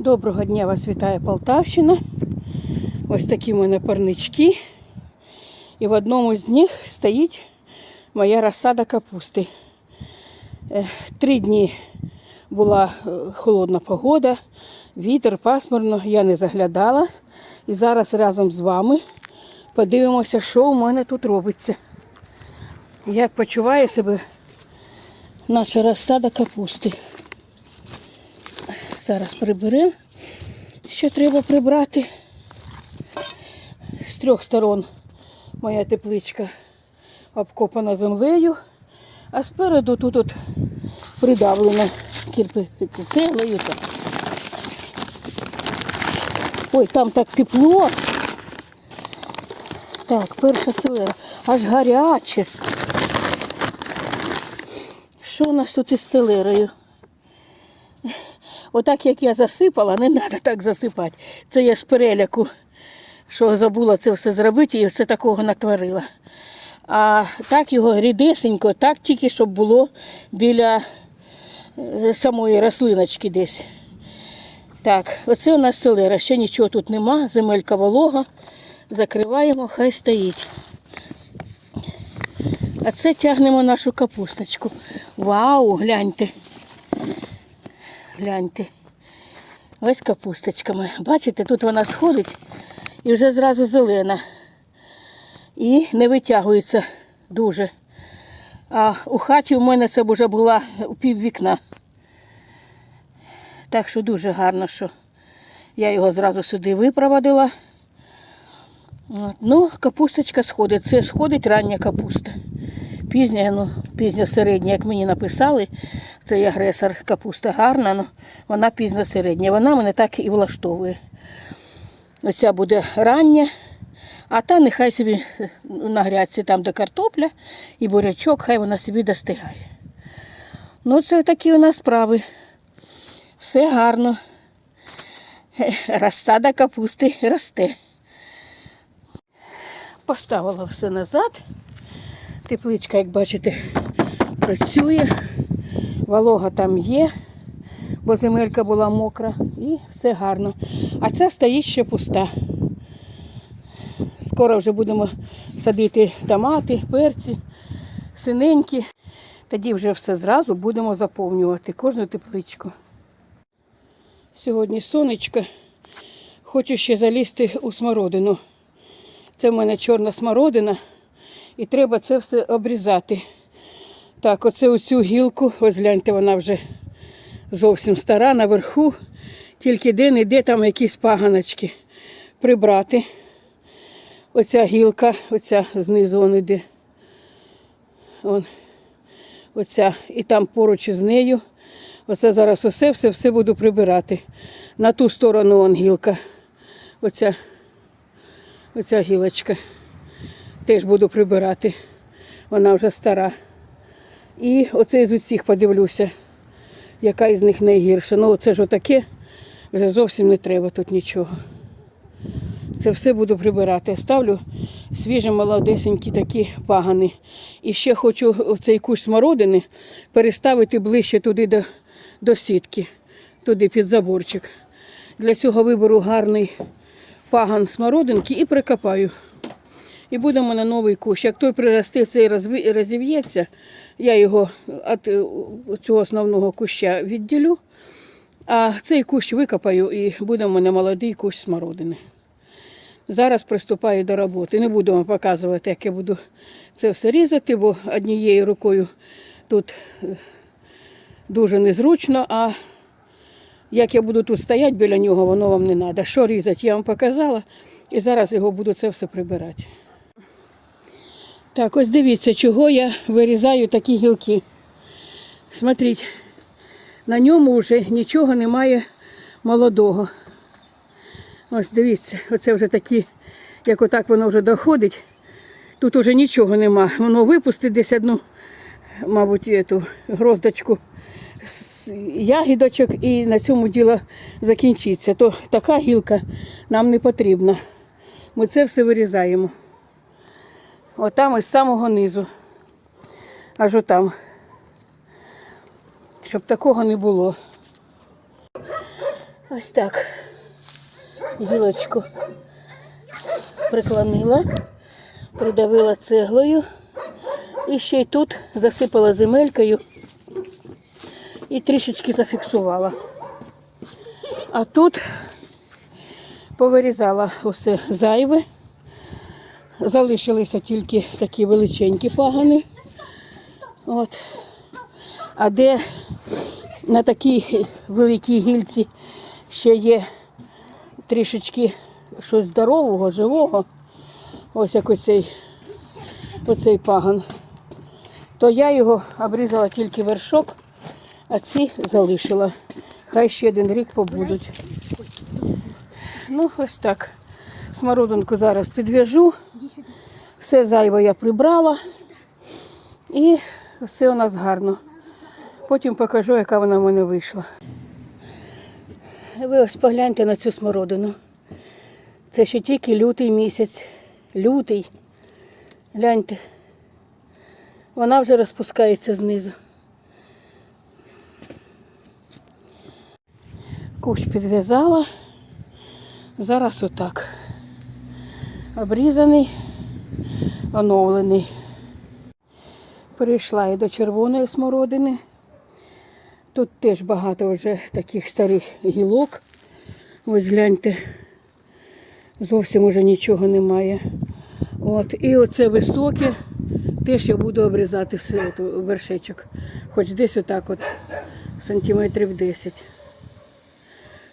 Доброго дня вас вітає Полтавщина. Ось такі в мене парнички. І в одному з них стоїть моя розсада капусти. Е, Три дні була е, холодна погода, вітер, пасмурно, я не заглядала. І зараз разом з вами подивимося, що у мене тут робиться. Як почуває себе наша розсада капусти. Зараз приберемо, що треба прибрати. З трьох сторон моя тепличка обкопана землею, а спереду тут от придавлено кірпи цеглою. так. Ой, там так тепло. Так, перша селера. Аж гаряче. Що у нас тут із селерою? Отак як я засипала, не треба так засипати. Це я з переляку, що забула це все зробити і все такого натворила. А так його рідесенько, так тільки щоб було біля е, самої рослиночки десь. Так, оце у нас селера. Ще нічого тут нема, земелька волога. Закриваємо, хай стоїть. А це тягнемо нашу капусточку. Вау, гляньте. Гляньте. Ось капусточками. Бачите, тут вона сходить і вже зразу зелена. І не витягується дуже. А у хаті у мене це вже була у пів вікна. Так що дуже гарно, що я його зразу сюди випроводила. Ну, капусточка сходить. Це сходить рання капуста. Пізня, ну, пізньо середня, як мені написали, цей агресор капуста гарна, але вона пізно середня. Вона мене так і влаштовує. Оця буде рання, а та нехай собі на грядці там де картопля і бурячок, хай вона собі достигає. Ну, це такі у нас справи. Все гарно. Розсада капусти росте. Поставила все назад. Тепличка, як бачите, працює. Волога там є, бо земелька була мокра і все гарно. А ця стоїть ще пуста. Скоро вже будемо садити томати, перці, синенькі. Тоді вже все зразу будемо заповнювати кожну тепличку. Сьогодні сонечко. Хочу ще залізти у смородину. Це в мене чорна смородина. І треба це все обрізати. Так, оце оцю гілку, ось гляньте, вона вже зовсім стара наверху. Тільки де-не-де там якісь паганочки прибрати. Оця гілка, оця знизу вон іде. Вон, оця. І там поруч із нею. Оце зараз усе, все, все буду прибирати. На ту сторону вон гілка. Оця, оця гілочка теж буду прибирати. Вона вже стара. І оце з усіх подивлюся, яка із них найгірша. Ну, оце ж отаке, вже зовсім не треба тут нічого. Це все буду прибирати. Ставлю свіжі молодесенькі такі пагани. І ще хочу оцей кущ смородини переставити ближче туди до, до сітки, туди під заборчик. Для цього виберу гарний паган смородинки і прикопаю. І буде в мене новий кущ. Як той приросте, цей розів'ється, я його від цього основного куща відділю, а цей кущ викопаю і буде в мене молодий кущ смородини. Зараз приступаю до роботи. Не буду вам показувати, як я буду це все різати, бо однією рукою тут е, дуже незручно, а як я буду тут стояти біля нього, воно вам не треба. Що різати, я вам показала. І зараз його буду це все прибирати. Так, ось дивіться, чого я вирізаю такі гілки. Смотрите, на ньому вже нічого немає молодого. Ось дивіться, оце вже такі, як отак воно вже доходить. Тут вже нічого нема. Воно випустить десь одну, мабуть, ету гроздочку ягідочок і на цьому діло закінчиться. То така гілка нам не потрібна. Ми це все вирізаємо. Отам із самого низу. Аж отам. Щоб такого не було. Ось так. Гілочку приклонила, придавила цеглою і ще й тут засипала земелькою і трішечки зафіксувала. А тут повирізала усе зайве. Залишилися тільки такі величенькі пагани. От. А де на такій великій гільці ще є трішечки щось здорового, живого, ось як оцей, оцей паган, то я його обрізала тільки вершок, а ці залишила. Хай ще один рік побудуть. Ну, ось так. Смородинку зараз підв'яжу. Все зайве я прибрала. І все у нас гарно. Потім покажу, яка вона в мене вийшла. Ви ось погляньте на цю смородину. Це ще тільки лютий місяць. Лютий. Гляньте. Вона вже розпускається знизу. Кущ підв'язала. Зараз отак. Обрізаний, оновлений. Перейшла і до червоної смородини. Тут теж багато вже таких старих гілок. Ось гляньте, зовсім уже нічого немає. От. І оце високе, теж я буду обрізати все, вершечок. Хоч десь отак от сантиметрів 10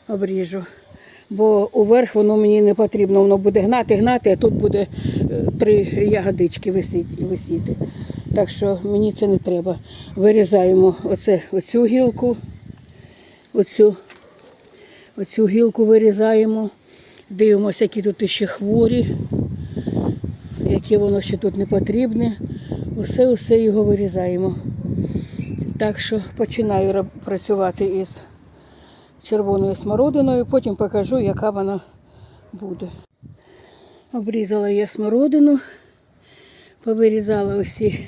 обріжу. Бо уверх воно мені не потрібно, воно буде гнати, гнати, а тут буде е, три ягодички висіти. Так що мені це не треба. Вирізаємо оце, оцю гілку, оцю, оцю гілку вирізаємо, дивимося, які тут ще хворі, яке воно ще тут не потрібне. Усе, усе його вирізаємо. Так що починаю працювати із червоною смородиною, потім покажу, яка вона буде. Обрізала я смородину, повирізала усі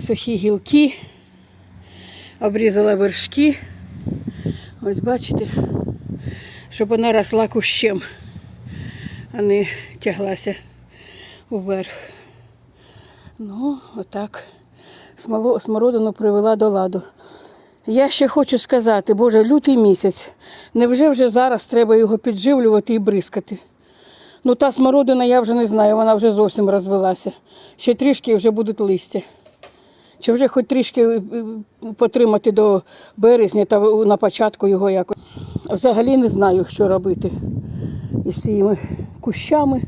сухі гілки, обрізала вершки. Ось бачите, щоб вона росла кущем, а не тяглася вверх. Ну, отак. Смородину привела до ладу. Я ще хочу сказати, Боже, лютий місяць. Невже вже зараз треба його підживлювати і бризкати? Ну, та смородина, я вже не знаю, вона вже зовсім розвелася. Ще трішки вже будуть листя. Чи вже хоч трішки е, е, потримати до березня та на початку його якось. Взагалі не знаю, що робити із цими кущами.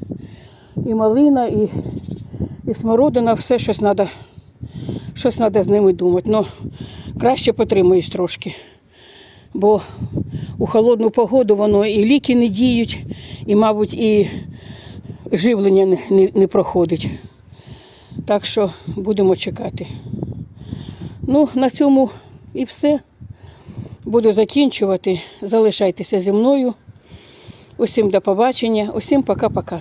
І малина, і, і смородина, все щось треба щось з ними думати. Ну, краще потримаюсь трошки. Бо у холодну погоду воно і ліки не діють, і, мабуть, і живлення не, не, не проходить. Так що будемо чекати. Ну, на цьому і все. Буду закінчувати. Залишайтеся зі мною. Усім до побачення, усім пока-пока.